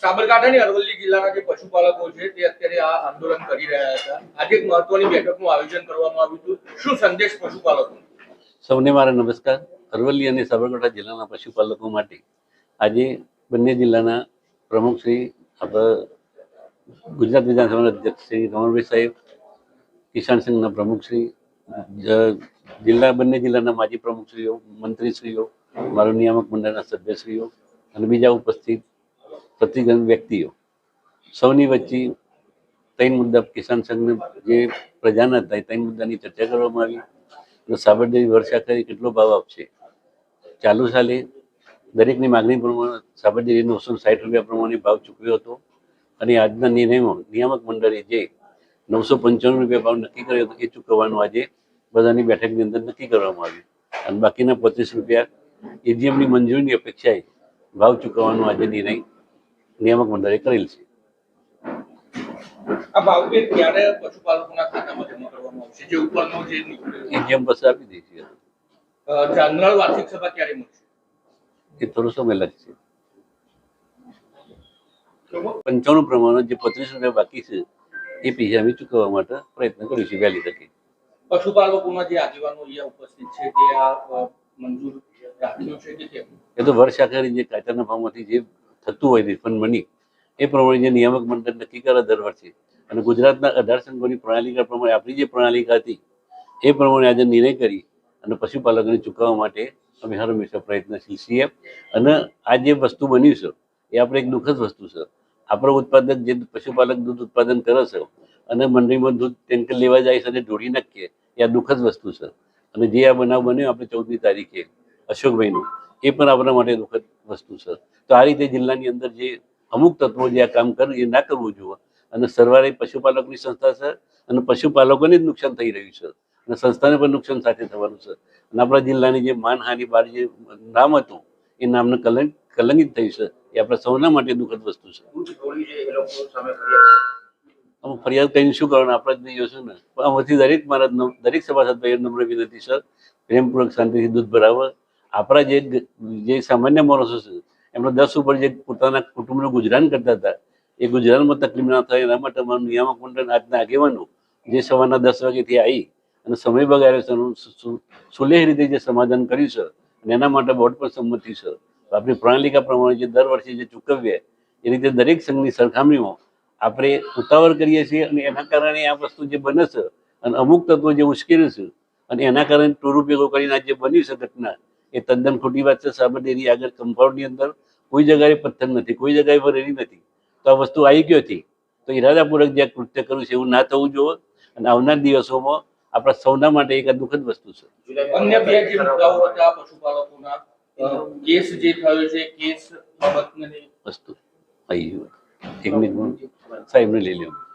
સાબરકાંઠાની અરવલ્લી જિલ્લાના જે પશુપાલકો છે તે અત્યારે આ આંદોલન કરી રહ્યા હતા. આજે એક મહત્વની બેઠકનું આયોજન કરવામાં આવ્યું હતું. શું સંદેશ પશુપાલકો? સૌને મારા નમસ્કાર. અરવલ્લી અને સાબરકાંઠા જિલ્લાના પશુપાલકો માટે આજે બંને જિલ્લાના પ્રમુખ શ્રી આપણા ગુજરાત વિધાનસભાના અધ્યક્ષ શ્રી રમણભાઈ સાહેબ, કિસાન સંઘના પ્રમુખ શ્રી, જ- જિલ્લા બંને જિલ્લાના માજી પ્રમુખશ્રીઓ, મંત્રીશ્રીઓ, મારું નિયામક મંડળના સભ્યશ્રીઓ અને બીજા ઉપસ્થિત પ્રતિગણ વ્યક્તિઓ. સૌની વચ્ચે ત્રણ મુદ્દા કિસાન સંઘને જે પ્રજાના હતા એ ત્રણ મુદ્દાની ચર્ચા કરવામાં આવી. અને સાબરડેરી વર્ષા કરી કેટલો ભાવ આપશે? ચાલુ સાલે દરેકની માગણી પ્રમાણે સાબરડેરી નવસો સાઠ રૂપિયા પ્રમાણે ભાવ ચૂકવ્યો હતો. અને આજના નિર્ણયમાં નિયામક મંડળે જે નવસો પંચાણું રૂપિયા ભાવ નક્કી કર્યો હતો એ ચૂકવવાનું આજે બધાની બેઠકની અંદર નક્કી કરવામાં આવ્યું. અને બાકીના પચીસ રૂપિયા એજીએમની મંજૂરીની અપેક્ષાએ ભાવ ચૂકવવાનો આજે નિર્ણય નિયામક મંડળે કરેલ છે. આ ભાવભેદ ક્યારે પશુપાલકોના ખાતામાં જમા કરવામાં આવશે? જે ઉપરનો જે નીકળ્યો એજીએમ પાસે આપી દઈશું અ, જનરલ વાર્ષિક સભા ક્યારે મળશે? એ થોડો સમય લાગશે. પંચાણું પ્રમાણે જે પચીસ રૂપિયા બાકી છે એ પૈસા અમે ચૂકવવા માટે પ્રયત્ન કરીશું વહેલી તકે. પશુપાલકોના જે આગેવાનો અહીંયા ઉપસ્થિત છે તે આ મંજૂર રાખ્યું છે કે એ તો વર્ષ આખરી જે કાચરના ભાવમાંથી જે થતું હોય રિફંડ મની. એ પ્રમાણે જે નિયામક મંડળ નક્કી કરે દર વર્ષે. અને ગુજરાતના અઢાર સંઘોની પ્રણાલિકા પ્રમાણે આપણી જે પ્રણાલિકા હતી, એ પ્રમાણે આજે નિર્ણય કરી અને પશુપાલકોને ચૂકવવા માટે અમે હર હંમેશા પ્રયત્નશીલ છીએ. અને આ જે વસ્તુ બન્યું છે, એ આપણે એક દુઃખદ વસ્તુ છે. આપણો ઉત્પાદક જે પશુપાલક દૂધ ઉત્પાદન કરે છે, અને મંડળીમાં દૂધ ટેન્કર લેવા જાય છે અને ઢોળી નાખીએ, એ આ દુઃખદ વસ્તુ છે. અને જે આ બનાવ બન્યો, આપણે ચૌદમી તારીખે અશોકભાઈનું. એ પણ આપણા માટે દુઃખદ વસ્તુ છે. તો આ રીતે જિલ્લાની અંદર જે અમુક તત્વો જે આ કામ કરે એ ના કરવું જોઈએ. અને સરવારે પશુપાલકની સંસ્થા છે અને પશુપાલકોને જ નુકસાન થઈ રહ્યું છે. અને સંસ્થાને પણ નુકસાન સાથે થવાનું છે. અને આપણા જિલ્લાની જે માનહાનિ બાર જે નામ હતું એ નામને કલંક કલંકિત થયું છે. એ આપણા સૌના માટે દુઃખદ વસ્તુ છે. આમ ફરિયાદ કરીને શું કરવાનું? આપણે જ નહીં જોશું ને. પણ આમાંથી દરેક મારા દરેક સભાસદ ભાઈઓ નમ્ર વિનંતી છે. પ્રેમપૂર્વક શાંતિથી દૂધ ભરાવે. આપણા જે જે સામાન્ય માણસો છે, એમના દસ ઉપર જે પોતાના કુટુંબનું ગુજરાન કરતા હતા, એ ગુજરાનમાં તકલીફ ના થાય, એના માટે અમારું નિયામક મંડળ આજના આગેવાનો જે સવારના દસ વાગ્યાથી આવી અને સમય બગાડ્યો છે સુલેહ રીતે જે સમાધાન કર્યું છે એના માટે બોર્ડ પર સંમતિ છે. આપણી પ્રણાલિકા પ્રમાણે જે દર વર્ષે જે ચૂકવીએ, એ રીતે દરેક સંઘની સરખામણીમાં આપણે ઉતાવળ કરીએ છીએ અને એના કારણે આ વસ્તુ જે બને છે, અને અમુક તત્વો જે ઉશ્કેરે છે, અને એના કારણે ટૂરુપયોગો કરીને આ જે બન્યું છે ઘટના એ તદ્દન ખોટી વાત છે. સાબરડેરી આગળ કમ્પાઉન્ડની અંદર કોઈ જગાએ પથ્થર નથી કોઈ જગાએ ભરેલી નથી. તો આ વસ્તુ આવી ગયો હતી તો ઇરાદાપૂર્વક જે કૃત્ય કર્યું છે એવું ના થવું જોઈએ. અને આવનાર દિવસોમાં આપણા સૌના માટે એક દુઃખદ વસ્તુ છે. અન્ય બે જે મુદ્દાઓ હતા પશુપાલકોના કેસ જે થયો છે કેસ બાબતને વસ્તુ. આવી ગયું. એક મિનિટ સાહેબને લઈ લેવું